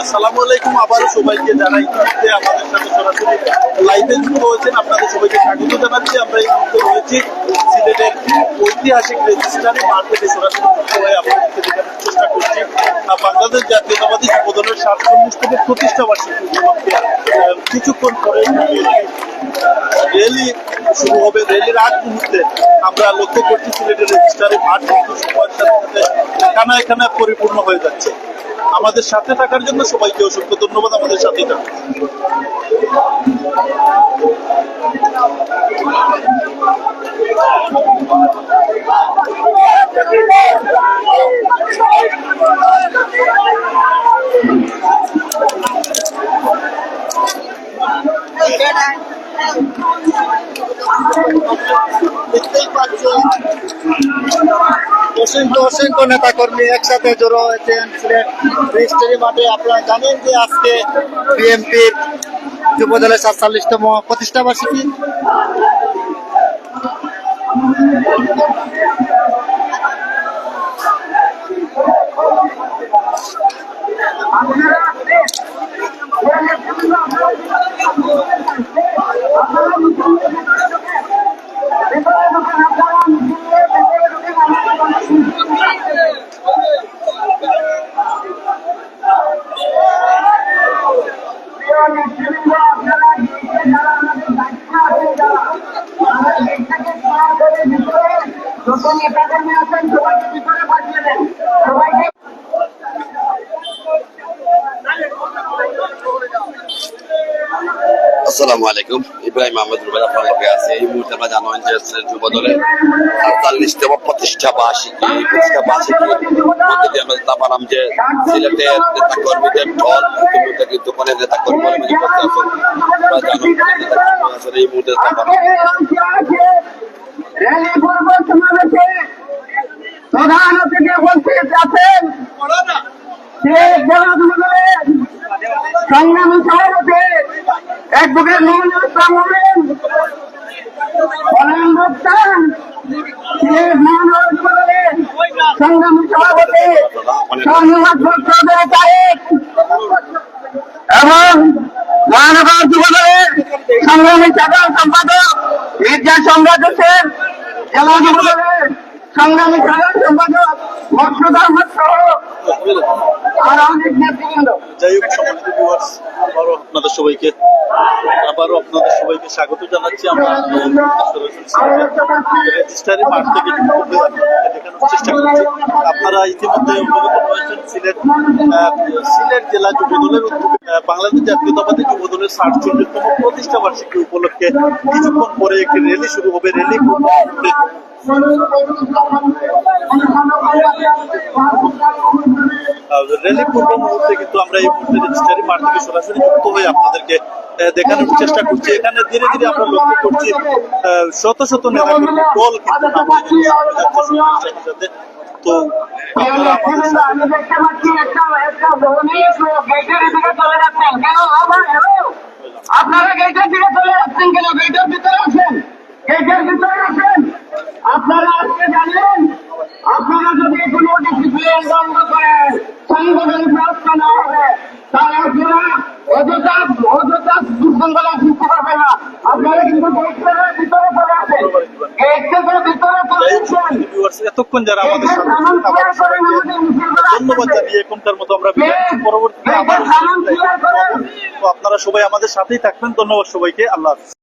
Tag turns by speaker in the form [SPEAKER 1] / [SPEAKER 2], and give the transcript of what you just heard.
[SPEAKER 1] আসসালামু আলাইকুম। আবারও সবাইকে জানাই যে আমাদের সাথে সরাসরি লাইভে যুক্ত হয়েছেন। আপনাদের সবাইকে স্বাগত জানাচ্ছি। আমরা এই মুহূর্তে রয়েছি সিলেটের ঐতিহাসিক রেজিস্ট্রারি মার্কেটে সরাসরি হয়ে আপনাদেরকে চেষ্টা করছি। বাংলাদেশ জাতীয়তাবাদী যুবদলের সাতচল্লিশতম প্রতিষ্ঠা বার্ষিকী কিছুক্ষণ পরে র্যালি শুরু হবে। র্যালির আগ মুহূর্তে আমরা লক্ষ্য করছি সিলেটের রেজিস্টারে মাঠ কিন্তু সময়ের সাথে সাথে এখানে পরিপূর্ণ হয়ে যাচ্ছে। আমাদের সাথে থাকার জন্য সবাইকে অসংখ্য ধন্যবাদ আমাদের সাথে থাকুন
[SPEAKER 2] অসংখ্য অসংখ্য নেতা কর্মী একসাথে জড়ো হয়েছেন সিলেট রেজিস্ট্রি মাঠে। আপনারা জানেন যে আজকে বিএনপির যুব দলের সাতচল্লিশতম প্রতিষ্ঠা বার্ষিকী।
[SPEAKER 3] নতুন নেতাকর্মী আছেন সবাইকে ভিতরে পাঠিয়ে দেন। সবাইকে
[SPEAKER 4] আসসালামু আলাইকুম। ইব্রাহিম আহমেদ রুবেল আপনার আছে। এই মুহূর্তে আমরা জানেন যে যুব দলের আটতাল্লিশতম প্রতিষ্ঠা বার্ষিকী প্রতিষ্ঠা বার্ষিকীর মধ্যে দিয়ে আমরা জানালাম যে সিলেটের নেতা কর্মীদের ঢল ইতিমধ্যে কিন্তু অনেক নেতা কর্মী করতে আছেন আমরা জানুন নেতা কর্মী আছেন এই মুহূর্তে
[SPEAKER 3] সমাবেশে প্রধান অতিথি উপস্থিত আছেন। সংগ্রামী সভাপতি অ্যাডভোকেট মোহাম্মদ ইসলাম মোমেন মহানগর যুবদলের সংগ্রামী সভাপতি ধন্যবাদ ভক্তদের তারিখ এবং মহানগর যুবদলের সংগ্রামী সাধারণ সম্পাদক মির্জা সম্রাট হোসেন, জেলা যুবদলের সংগ্রামী সাধারণ সম্পাদক মকসুদ আহমদ সহ আর অনেক নেতৃবৃন্দ।
[SPEAKER 1] যাই হোক আবারও আপনাদের সবাইকে আবারও আপনাদের সবাইকে স্বাগত জানাচ্ছি। আমরা রেজিস্ট্রারি মাঠ থেকে দেখানোর চেষ্টা করছি। আপনারা ইতিমধ্যে অবগত সিলেট সিলেট জেলা যুব দলের বাংলাদেশ জাতীয়তাবাদী যুব দলের সাতচল্লিশতম প্রতিষ্ঠা বার্ষিকী উপলক্ষে কিছুক্ষণ পরে একটি র্যালি শুরু হবে। র্যালি র্যালি পূর্ব মুহূর্তে কিন্তু আমরা এই মুহূর্তে রেজিস্ট্রারি মাঠ থেকে সরাসরি যুক্ত হয়ে আপনাদেরকে দেখানোর চেষ্টা করছি। এখানে ধীরে ধীরে আমরা লক্ষ্য করছি শত শত নেতা দল কিন্তু তো আপনারা
[SPEAKER 3] আপনারা আজকে জানেন, আপনারা যদি কোনো ডিসিপ্লিন বন্ধ করেন সংগঠন ব্যবস্থা না হবে তাহলে আপনারা অযথা অযথা দুর্গন্ধলা সৃষ্টি করবে না আপনারা কিন্তু গেটের ভিতরে চলে আসেন গেট থেকে ভিতরে চলে
[SPEAKER 1] যাই হোক,
[SPEAKER 3] আসেন
[SPEAKER 1] viewers, এতক্ষণ যারা আমাদের সাথে ধন্যবাদ জানিয়ে এখনকার মতো আমরা পরবর্তীতে আপনারা সবাই আমাদের সাথেই থাকবেন। ধন্যবাদ সবাইকে। আল্লাহ হাফিজ।